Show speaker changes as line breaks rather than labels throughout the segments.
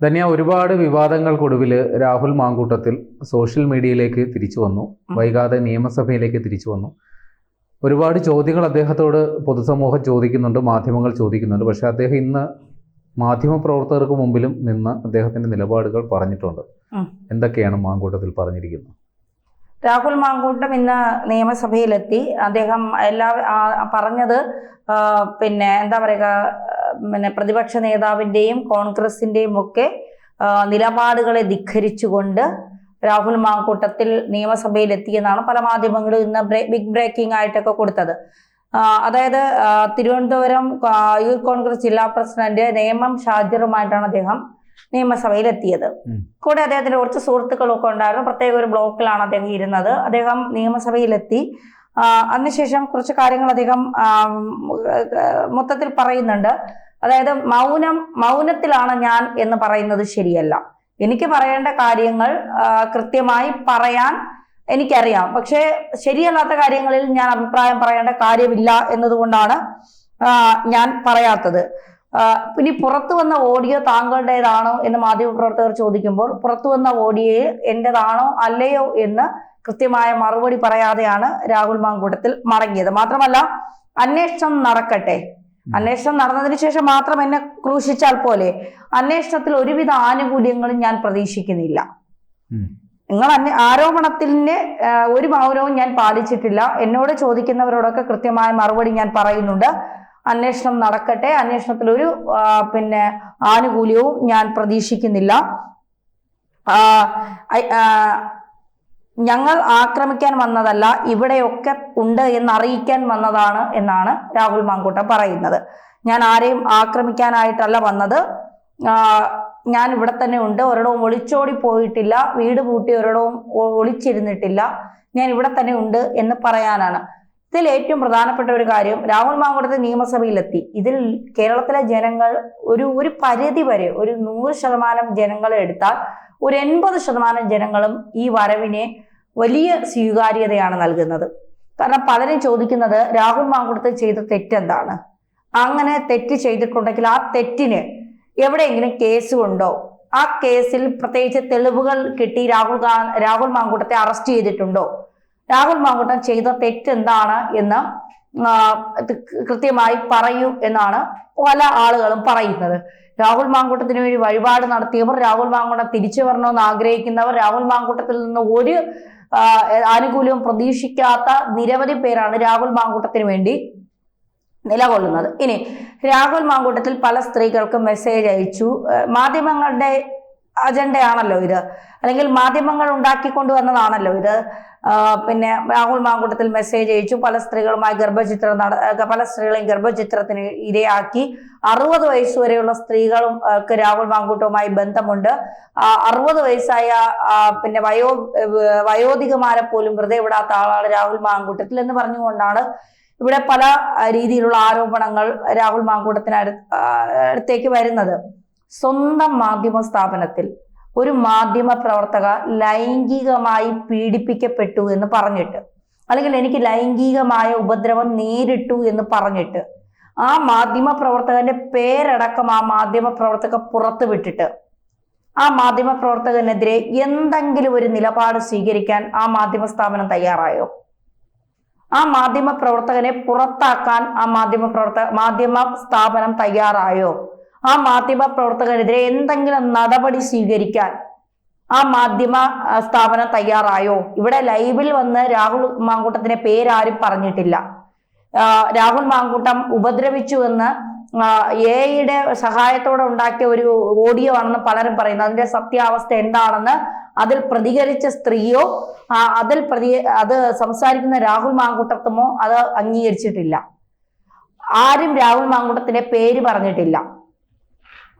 ധന്യ ഒരുപാട് വിവാദങ്ങൾക്കൊടുവിൽ രാഹുൽ മാങ്കൂട്ടത്തിൽ സോഷ്യൽ മീഡിയയിലേക്ക് തിരിച്ചു വന്നു. വൈകാതെ നിയമസഭയിലേക്ക് തിരിച്ചു വന്നു. ഒരുപാട് ചോദ്യങ്ങൾ അദ്ദേഹത്തോട് പൊതുസമൂഹം ചോദിക്കുന്നുണ്ട് മാധ്യമങ്ങൾ ചോദിക്കുന്നുണ്ട്. പക്ഷേ അദ്ദേഹം ഇന്ന് മാധ്യമപ്രവർത്തകർക്ക് മുമ്പിലും നിന്ന് അദ്ദേഹത്തിന്റെ നിലപാടുകൾ പറഞ്ഞിട്ടുണ്ട്. എന്തൊക്കെയാണ് മാങ്കൂട്ടത്തിൽ പറഞ്ഞിരിക്കുന്നത്?
രാഹുൽ മാങ്കൂട്ടം ഇന്ന് നിയമസഭയിലെത്തി. അദ്ദേഹം എല്ലാ പറഞ്ഞത് പിന്നെ എന്താ പറയുക പിന്നെ പ്രതിപക്ഷ നേതാവിന്റെയും കോൺഗ്രസിന്റെയും ഒക്കെ നിലപാടുകളെ ധിഖരിച്ചുകൊണ്ട് രാഹുൽ മാങ്കൂട്ടത്തിൽ നിയമസഭയിൽ എത്തിയെന്നാണ് പല മാധ്യമങ്ങളും ഇന്ന് ബിഗ് ബ്രേക്കിംഗ് ആയിട്ടൊക്കെ കൊടുത്തത്. അതായത് തിരുവനന്തപുരം യൂത്ത് കോൺഗ്രസ് ജില്ലാ പ്രസിഡന്റ് നേമം ഷാജിറുമായിട്ടാണ് അദ്ദേഹം നിയമസഭയിൽ എത്തിയത്. കൂടെ അദ്ദേഹത്തിന്റെ കുറച്ച് സുഹൃത്തുക്കളൊക്കെ ഉണ്ടായിരുന്നു. പ്രത്യേക ഒരു ബ്ലോക്കിലാണ് അദ്ദേഹം ഇരുന്നത്. അദ്ദേഹം നിയമസഭയിലെത്തി. അതിനുശേഷം കുറച്ച് കാര്യങ്ങൾ അധികം മൊത്തത്തിൽ പറയുന്നുണ്ട്. അതായത് മൗനം മൗനത്തിലാണ് ഞാൻ എന്ന് പറയുന്നത് ശരിയല്ല. എനിക്ക് പറയേണ്ട കാര്യങ്ങൾ കൃത്യമായി പറയാൻ എനിക്കറിയാം. പക്ഷേ ശരിയല്ലാത്ത കാര്യങ്ങളിൽ ഞാൻ അഭിപ്രായം പറയേണ്ട കാര്യമില്ല എന്നതുകൊണ്ടാണ് ഞാൻ പറയാത്തത്. ഇനി പുറത്തു വന്ന ഓഡിയോ താങ്കളുടേതാണോ എന്ന് മാധ്യമപ്രവർത്തകർ ചോദിക്കുമ്പോൾ പുറത്തു വന്ന ഓഡിയോയിൽ എന്റെതാണോ അല്ലയോ എന്ന് കൃത്യമായ മറുപടി പറയാതെയാണ് രാഹുൽ മാങ്കൂട്ടത്തിൽ മടങ്ങിയത്. മാത്രമല്ല അന്വേഷണം നടക്കട്ടെ. അന്വേഷണം നടന്നതിന് ശേഷം മാത്രം എന്നെ ക്രൂശിച്ചാൽ പോലെ അന്വേഷണത്തിൽ ഒരുവിധ ആനുകൂല്യങ്ങളും ഞാൻ പ്രതീക്ഷിക്കുന്നില്ല. നിങ്ങൾ അന്വേ ആരോപണത്തിന്റെ ഒരു മൗനവും ഞാൻ പാലിച്ചിട്ടില്ല. എന്നോട് ചോദിക്കുന്നവരോടൊക്കെ കൃത്യമായ മറുപടി ഞാൻ പറയുന്നുണ്ട്. അന്വേഷണം നടക്കട്ടെ. അന്വേഷണത്തിൽ ഒരു പിന്നെ ആനുകൂല്യവും ഞാൻ പ്രതീക്ഷിക്കുന്നില്ല. ആ, ഞങ്ങൾ ആക്രമിക്കാൻ വന്നതല്ല ഇവിടെയൊക്കെ ഉണ്ട് എന്ന് അറിയിക്കാൻ വന്നതാണ് എന്നാണ് രാഹുൽ മാങ്കൂട്ടം പറയുന്നത്. ഞാൻ ആരെയും ആക്രമിക്കാനായിട്ടല്ല വന്നത്. ഞാൻ ഇവിടെ തന്നെ ഉണ്ട്. ഒരിടവും ഒളിച്ചോടി പോയിട്ടില്ല. വീട് പൂട്ടി ഒരിടവും ഒളിച്ചിരുന്നിട്ടില്ല. ഞാൻ ഇവിടെ തന്നെ ഉണ്ട് എന്ന് പറയാനാണ്. ഇതിൽ ഏറ്റവും പ്രധാനപ്പെട്ട ഒരു കാര്യം രാഹുൽ മാങ്കുടത്ത് നിയമസഭയിലെത്തി. ഇതിൽ കേരളത്തിലെ ജനങ്ങൾ ഒരു ഒരു പരിധി വരെ ഒരു നൂറ് ശതമാനം ജനങ്ങളെ എടുത്താൽ ഒരു എൺപത് ശതമാനം ജനങ്ങളും ഈ വരവിനെ വലിയ സ്വീകാര്യതയാണ് നൽകുന്നത്. കാരണം പലരും ചോദിക്കുന്നത് രാഹുൽ മാങ്കുടത്ത് ചെയ്ത തെറ്റെന്താണ്? അങ്ങനെ തെറ്റ് ചെയ്തിട്ടുണ്ടെങ്കിൽ ആ തെറ്റിന് എവിടെയെങ്കിലും കേസ് ഉണ്ടോ? ആ കേസിൽ പ്രത്യേകിച്ച് തെളിവുകൾ കിട്ടി രാഹുൽ രാഹുൽ മാങ്കൂട്ടത്തെ അറസ്റ്റ് ചെയ്തിട്ടുണ്ടോ? രാഹുൽ മാങ്കൂട്ടം ചെയ്ത തെറ്റെന്താണ് എന്ന് കൃത്യമായി പറയൂ എന്നാണ് പല ആളുകളും പറയുന്നത്. രാഹുൽ മാങ്കൂട്ടത്തിന് വേണ്ടി വഴിപാട് നടത്തിയവർ രാഹുൽ മാങ്കൂട്ടം തിരിച്ചു വരണമെന്ന് ആഗ്രഹിക്കുന്നവർ രാഹുൽ മാങ്കൂട്ടത്തിൽ നിന്ന് ഒരു ആനുകൂല്യവും പ്രതീക്ഷിക്കാത്ത നിരവധി പേരാണ് രാഹുൽ മാങ്കൂട്ടത്തിന് വേണ്ടി നിലകൊള്ളുന്നത്. ഇനി രാഹുൽ മാങ്കൂട്ടത്തിൽ പല സ്ത്രീകൾക്കും മെസ്സേജ് അയച്ചു. മാധ്യമങ്ങളുടെ അജണ്ടയാണല്ലോ ഇത്. അല്ലെങ്കിൽ മാധ്യമങ്ങൾ ഉണ്ടാക്കിക്കൊണ്ടുവന്നതാണല്ലോ ഇത്. പിന്നെ രാഹുൽ മാങ്കൂട്ടത്തിൽ മെസ്സേജ് അയച്ചു. പല സ്ത്രീകളുമായി ഗർഭചിത്രം നട പല സ്ത്രീകളെയും ഗർഭചിത്രത്തിന് ഇരയാക്കി. അറുപത് വയസ്സ് വരെയുള്ള സ്ത്രീകളും രാഹുൽ മാങ്കൂട്ടവുമായി ബന്ധമുണ്ട്. അറുപത് വയസ്സായ പിന്നെ വയോ വയോധികമാരെ പോലും വെറുതെ ആളാണ് രാഹുൽ മാങ്കൂട്ടത്തിൽ എന്ന് പറഞ്ഞുകൊണ്ടാണ് ഇവിടെ പല രീതിയിലുള്ള ആരോപണങ്ങൾ രാഹുൽ മാങ്കൂട്ടത്തിന് അടുത്തേക്ക് വരുന്നത്. സ്വന്തം മാധ്യമ സ്ഥാപനത്തിൽ ഒരു മാധ്യമ പ്രവർത്തക ലൈംഗികമായി പീഡിപ്പിക്കപ്പെട്ടു എന്ന് പറഞ്ഞിട്ട് അല്ലെങ്കിൽ എനിക്ക് ലൈംഗികമായ ഉപദ്രവം നേരിട്ടു എന്ന് പറഞ്ഞിട്ട് ആ മാധ്യമ പ്രവർത്തകന്റെ പേരടക്കം ആ മാധ്യമ പ്രവർത്തക പുറത്തു വിട്ടിട്ട് ആ മാധ്യമ പ്രവർത്തകനെതിരെ എന്തെങ്കിലും ഒരു നിലപാട് സ്വീകരിക്കാൻ ആ മാധ്യമ സ്ഥാപനം തയ്യാറായോ? ആ മാധ്യമ പ്രവർത്തകനെ പുറത്താക്കാൻ ആ മാധ്യമ പ്രവർത്തക മാധ്യമ സ്ഥാപനം തയ്യാറായോ? ആ മാധ്യമ പ്രവർത്തകനെതിരെ എന്തെങ്കിലും നടപടി സ്വീകരിക്കാൻ ആ മാധ്യമ സ്ഥാപനം തയ്യാറായോ? ഇവിടെ ലൈവിൽ വന്ന് രാഹുൽ മാങ്കൂട്ടത്തിന്റെ പേരാരും പറഞ്ഞിട്ടില്ല. രാഹുൽ മാങ്കൂട്ടം ഉപദ്രവിച്ചു എന്ന് എയുടെ സഹായത്തോടെ ഉണ്ടാക്കിയ ഒരു ഓഡിയോ ആണെന്ന് പലരും പറയുന്നു. അതിന്റെ സത്യാവസ്ഥ എന്താണെന്ന് അതിൽ പ്രതികരിച്ച സ്ത്രീയോ അതിൽ പ്രതി അത് സംസാരിക്കുന്ന രാഹുൽ മാങ്കൂട്ടത്തുമോ അത് അംഗീകരിച്ചിട്ടില്ല. ആരും രാഹുൽ മാങ്കൂട്ടത്തിന്റെ പേര് പറഞ്ഞിട്ടില്ല.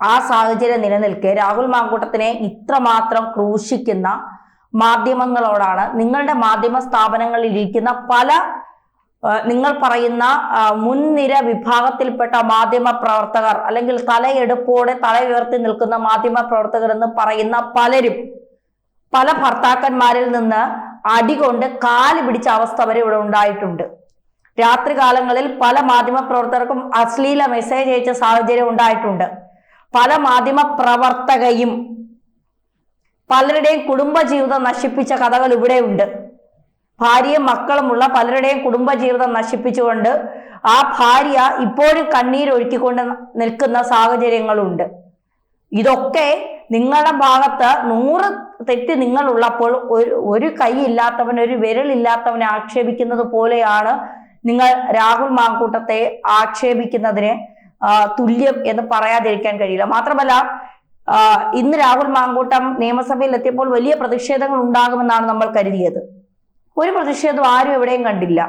ആ സാഹചര്യം നിലനിൽക്കെ രാഹുൽ മാങ്കൂട്ടത്തിനെ ഇത്രമാത്രം ക്രൂശിക്കുന്ന മാധ്യമങ്ങളോടാണ് നിങ്ങളുടെ മാധ്യമ സ്ഥാപനങ്ങളിൽ ഇരിക്കുന്ന പല നിങ്ങൾ പറയുന്ന മുൻനിര വിഭാഗത്തിൽപ്പെട്ട മാധ്യമ പ്രവർത്തകർ അല്ലെങ്കിൽ തലയെടുപ്പോടെ തല ഉയർത്തി നിൽക്കുന്ന മാധ്യമ പ്രവർത്തകർ എന്ന് പറയുന്ന പലരും പല ഭർത്താക്കന്മാരിൽ നിന്ന് അടികൊണ്ട് കാൽ പിടിച്ച അവസ്ഥ വരെ ഇവിടെ ഉണ്ടായിട്ടുണ്ട്. രാത്രി കാലങ്ങളിൽ പല മാധ്യമ പ്രവർത്തകർക്കും അശ്ലീല മെസ്സേജ് അയച്ച സാഹചര്യം ഉണ്ടായിട്ടുണ്ട്. പല മാധ്യമ പ്രവർത്തകയും പലരുടെയും കുടുംബജീവിതം നശിപ്പിച്ച കഥകൾ ഇവിടെയുണ്ട് ഭാര്യയും മക്കളുമുള്ള പലരുടെയും കുടുംബജീവിതം നശിപ്പിച്ചുകൊണ്ട് ആ ഭാര്യ ഇപ്പോഴും കണ്ണീരൊഴുക്കിക്കൊണ്ട് നിൽക്കുന്ന സാഹചര്യങ്ങളുണ്ട്. ഇതൊക്കെ നിങ്ങളുടെ ഭാഗത്ത് നൂറ് തെറ്റ് നിങ്ങളുള്ളപ്പോൾ ഒരു ഒരു കൈ ഇല്ലാത്തവൻ ഒരു വിരലില്ലാത്തവനെ ആക്ഷേപിക്കുന്നത് പോലെയാണ് നിങ്ങൾ രാഹുൽ മാങ്കൂട്ടത്തെ ആക്ഷേപിക്കുന്നതിന് തുല്യം എന്ന് പറയാതിരിക്കാൻ കഴിയില്ല. മാത്രമല്ല ഇന്ന് രാഹുൽ മാങ്കൂട്ടം നിയമസഭയിൽ എത്തിയപ്പോൾ വലിയ പ്രതിഷേധങ്ങൾ ഉണ്ടാകുമെന്നാണ് നമ്മൾ കരുതിയത്. ഒരു പ്രതിഷേധം ആരും എവിടെയും കണ്ടില്ല.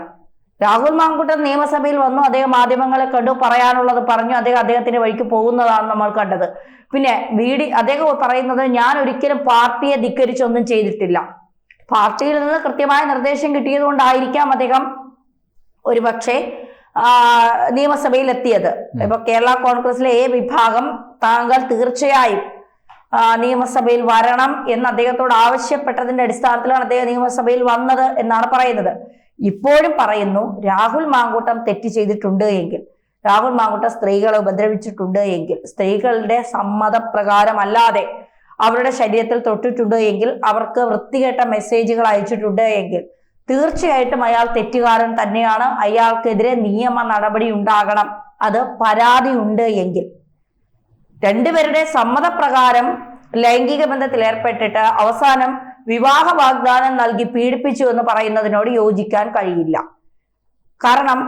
രാഹുൽ മാങ്കൂട്ടം നിയമസഭയിൽ വന്നു അദ്ദേഹം മാധ്യമങ്ങളെ കണ്ടു പറയാനുള്ളത് പറഞ്ഞു അദ്ദേഹം അദ്ദേഹത്തിന്റെ വഴിക്ക് പോകുന്നതാണ് നമ്മൾ കണ്ടത്. പിന്നെ വീടി അദ്ദേഹം പറയുന്നത് ഞാൻ ഒരിക്കലും പാർട്ടിയെ ധിക്കരിച്ചൊന്നും ചെയ്തിട്ടില്ല. പാർട്ടിയിൽ നിന്ന് കൃത്യമായ നിർദ്ദേശം കിട്ടിയത് കൊണ്ടായിരിക്കാം അദ്ദേഹം ഒരുപക്ഷെ എത്തിയത് ഇപ്പൊ കേരള കോൺഗ്രസിലെ ഏ വിഭാഗം താങ്കൾ തീർച്ചയായും നിയമസഭയിൽ വരണം എന്ന് അദ്ദേഹത്തോട് ആവശ്യപ്പെട്ടതിന്റെ അടിസ്ഥാനത്തിലാണ് അദ്ദേഹം നിയമസഭയിൽ വന്നത് എന്നാണ് പറയുന്നത്. ഇപ്പോഴും പറയുന്നു രാഹുൽ മാങ്കൂട്ടം തെറ്റ് ചെയ്തിട്ടുണ്ട് എങ്കിൽ രാഹുൽ മാങ്കൂട്ടം സ്ത്രീകളെ ഉപദ്രവിച്ചിട്ടുണ്ട് എങ്കിൽ സ്ത്രീകളുടെ സമ്മതപ്രകാരമല്ലാതെ അവരുടെ ശരീരത്തിൽ തൊട്ടിട്ടുണ്ട് എങ്കിൽ അവർക്ക് വൃത്തികെട്ട മെസ്സേജുകൾ അയച്ചിട്ടുണ്ട് എങ്കിൽ തീർച്ചയായിട്ടും അയാൾ തെറ്റുകാരൻ തന്നെയാണ്. അയാൾക്കെതിരെ നിയമ നടപടി ഉണ്ടാകണം. അത് പരാതി ഉണ്ട് എങ്കിൽ. രണ്ടുപേരുടെ സമ്മതപ്രകാരം ലൈംഗിക ബന്ധത്തിൽ ഏർപ്പെട്ടിട്ട് അവസാനം വിവാഹ വാഗ്ദാനം നൽകി പീഡിപ്പിച്ചു എന്ന് പറയുന്നതിനോട് യോജിക്കാൻ കഴിയില്ല. കാരണം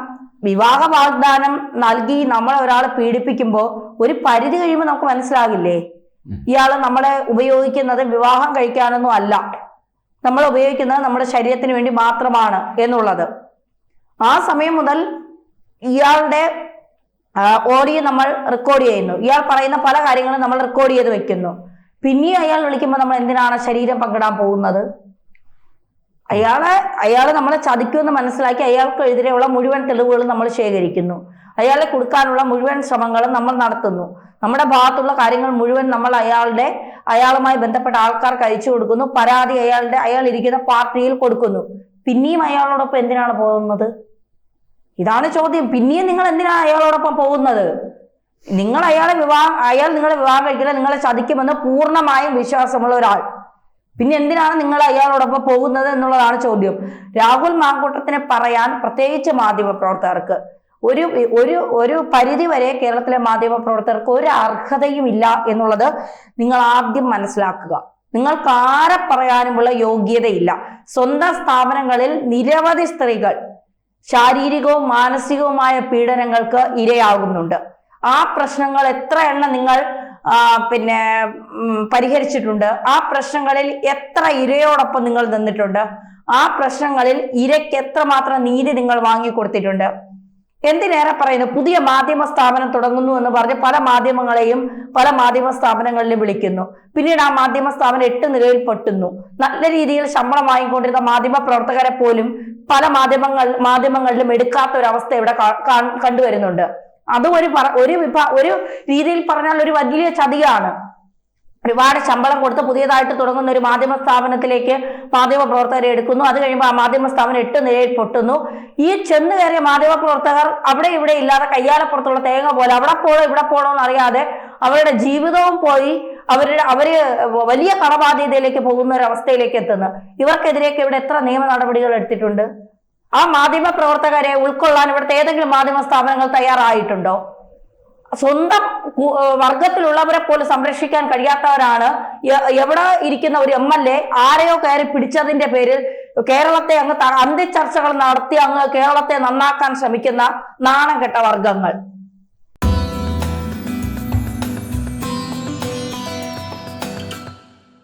വിവാഹ വാഗ്ദാനം നൽകി നമ്മൾ ഒരാളെ പീഡിപ്പിക്കുമ്പോൾ ഒരു പരിധി കഴിയുമ്പോൾ നമുക്ക് മനസ്സിലാകില്ലേ. ഇയാൾ നമ്മളെ ഉപയോഗിക്കുന്നത് വിവാഹം കഴിക്കാനൊന്നും അല്ല. നമ്മൾ ഉപയോഗിക്കുന്നത് നമ്മുടെ ശരീരത്തിന് വേണ്ടി മാത്രമാണ് എന്നുള്ളത്. ആ സമയം മുതൽ ഇയാളുടെ ഓഡിയോ നമ്മൾ റെക്കോർഡ് ചെയ്യുന്നു. ഇയാൾ പറയുന്ന പല കാര്യങ്ങളും നമ്മൾ റെക്കോർഡ് ചെയ്ത് വെക്കുന്നു. പിന്നെയും അയാൾ വിളിക്കുമ്പോൾ നമ്മൾ എന്തിനാണ് ശരീരം പങ്കിടാൻ പോകുന്നത്? അയാളെ അയാൾ നമ്മളെ ചതിക്കുമെന്ന് മനസ്സിലാക്കി അയാൾക്കെതിരെയുള്ള മുഴുവൻ തെളിവുകളും നമ്മൾ ശേഖരിക്കുന്നു. അയാളെ കൊടുക്കാനുള്ള മുഴുവൻ ശ്രമങ്ങളും നമ്മൾ നടത്തുന്നു. നമ്മുടെ ഭാഗത്തുള്ള കാര്യങ്ങൾ മുഴുവൻ നമ്മൾ അയാളുടെ അയാളുമായി ബന്ധപ്പെട്ട ആൾക്കാർക്ക് അയച്ചു കൊടുക്കുന്നു. പരാതി അയാളുടെ അയാൾ ഇരിക്കുന്ന പാർട്ടിയിൽ കൊടുക്കുന്നു. പിന്നെയും അയാളോടൊപ്പം എന്തിനാണ് പോകുന്നത്? ഇതാണ് ചോദ്യം. പിന്നെയും നിങ്ങൾ എന്തിനാണ് അയാളോടൊപ്പം പോകുന്നത്? നിങ്ങൾ അയാളെ വിവാഹം അയാൾ നിങ്ങളെ വിവാഹം കഴിക്കില്ല നിങ്ങളെ ചതിക്കുമെന്ന് പൂർണമായും വിശ്വാസമുള്ള ഒരാൾ. പിന്നെ എന്തിനാണ് നിങ്ങൾ അയാളോടൊപ്പം പോകുന്നത് എന്നുള്ളതാണ് ചോദ്യം. രാഹുൽ മാങ്കൂട്ടത്തിനെ പറയാൻ പ്രത്യേകിച്ച് മാധ്യമ പ്രവർത്തകർക്ക് ഒരു ഒരു ഒരു പരിധി വരെ കേരളത്തിലെ മാധ്യമ പ്രവർത്തകർക്ക് ഒരു അർഹതയും ഇല്ല എന്നുള്ളത് നിങ്ങൾ ആദ്യം മനസ്സിലാക്കുക. നിങ്ങൾക്ക് ആരെ പറയാനുമുള്ള യോഗ്യതയില്ല. സ്വന്തം സ്ഥാപനങ്ങളിൽ നിരവധി സ്ത്രീകൾ ശാരീരികവും മാനസികവുമായ പീഡനങ്ങൾക്ക് ഇരയാകുന്നുണ്ട്. ആ പ്രശ്നങ്ങൾ എത്ര എണ്ണം നിങ്ങൾ പിന്നെ പരിഹരിച്ചിട്ടുണ്ട്? ആ പ്രശ്നങ്ങളിൽ എത്ര ഇരയോടൊപ്പം നിങ്ങൾ നിന്നിട്ടുണ്ട്? ആ പ്രശ്നങ്ങളിൽ ഇരയ്ക്ക് എത്രമാത്രം നീതി നിങ്ങൾ വാങ്ങിക്കൊടുത്തിട്ടുണ്ട്? എന്തിനേറെ പറയുന്നു? പുതിയ മാധ്യമ സ്ഥാപനം തുടങ്ങുന്നു എന്ന് പറഞ്ഞ് പല മാധ്യമങ്ങളെയും പല മാധ്യമ സ്ഥാപനങ്ങളിലും വിളിക്കുന്നു. പിന്നീട് ആ മാധ്യമ സ്ഥാപനം എട്ട് നിലയിൽ പെട്ടുന്നു. നല്ല രീതിയിൽ ശമ്പളം വാങ്ങിക്കൊണ്ടിരുന്ന മാധ്യമ പ്രവർത്തകരെ പോലും പല മാധ്യമങ്ങൾ മാധ്യമങ്ങളിലും എടുക്കാത്ത ഒരു അവസ്ഥ ഇവിടെ കണ്ടുവരുന്നുണ്ട്. അതും ഒരു ഒരു വിഭാ ഒരു രീതിയിൽ പറഞ്ഞാൽ ഒരു വലിയ ചതിയാണ്. ഒരുപാട് ശമ്പളം കൊടുത്ത് പുതിയതായിട്ട് തുടങ്ങുന്ന ഒരു മാധ്യമ സ്ഥാപനത്തിലേക്ക് മാധ്യമ പ്രവർത്തകരെ എടുക്കുന്നു. അത് കഴിയുമ്പോൾ ആ മാധ്യമ സ്ഥാപനം എട്ട് നിലയിൽ പൊട്ടുന്നു. ഈ ചെന്ന് കയറിയ മാധ്യമ പ്രവർത്തകർ അവിടെ ഇവിടെ ഇല്ലാതെ കയ്യാലപ്പുറത്തുള്ള തേങ്ങ പോലെ അവിടെ പോണോ ഇവിടെ പോണോ എന്നറിയാതെ അവരുടെ ജീവിതവും പോയി അവരുടെ അവർ വലിയ കടബാധ്യതയിലേക്ക് പോകുന്ന ഒരു അവസ്ഥയിലേക്ക് എത്തുന്നു. ഇവർക്കെതിരെയൊക്കെ ഇവിടെ എത്ര നിയമ നടപടികൾ എടുത്തിട്ടുണ്ട്? ആ മാധ്യമ പ്രവർത്തകരെ ഉൾക്കൊള്ളാൻ ഇവിടുത്തെ ഏതെങ്കിലും മാധ്യമ സ്ഥാപനങ്ങൾ തയ്യാറായിട്ടുണ്ടോ? സ്വന്തം വർഗത്തിലുള്ളവരെ പോലും സംരക്ഷിക്കാൻ കഴിയാത്തവരാണ് എവിടെ ഇരിക്കുന്ന ഒരു എം എൽ എ ആരെയോ കയറി പിടിച്ചതിന്റെ പേരിൽ കേരളത്തെ അങ്ങ് അന്ത്യ അന്ത്യചർച്ചകൾ നടത്തി അങ്ങ് കേരളത്തെ നന്നാക്കാൻ ശ്രമിക്കുന്ന നാണം കെട്ട വർഗങ്ങൾ.